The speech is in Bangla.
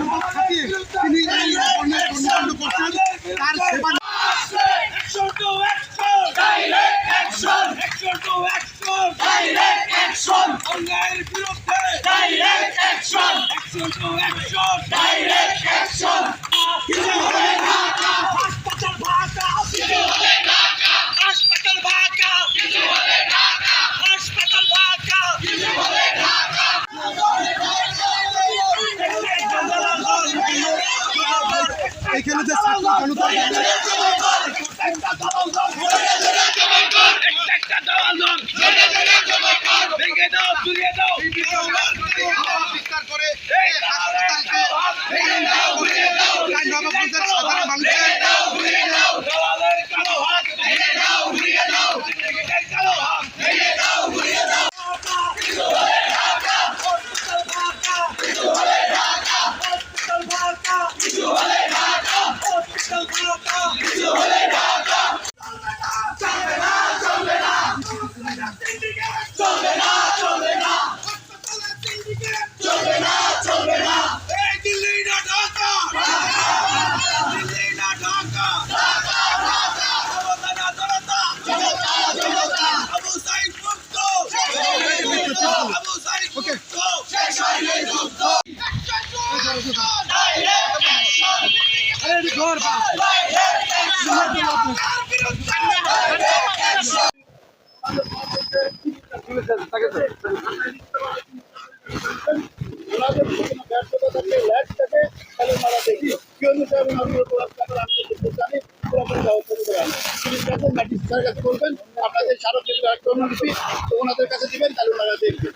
মনোভাব থাকিয়ে তিনি এই অন্যায় কর্মকাণ্ড করছেন তার সেবা Action to action! Direct action! Action to action! Direct এখানে যে ছাত্র জনতা ভেঙে দাও চুরিয়ে দাও। চলবে না চলবে না চলবে না চলবে না এই দিল্লি না ঢাকা দিল্লি না ঢাকা ঢাকা ঢাকা জনতা না জনতা জনতা জনতা আবু সাইদ মুক্ত আবু সাইদ মুক্ত শেষ হয়নি যুদ্ধ ডাইরেক্ট অ্যাকশন আরে ঘর অ্যাকশন ডাইরেক্ট অ্যাকশন ওনাদের কোনো ব্যর্থতা ওনাদের কাছে দিবেন তাহলে ওনারা দেখি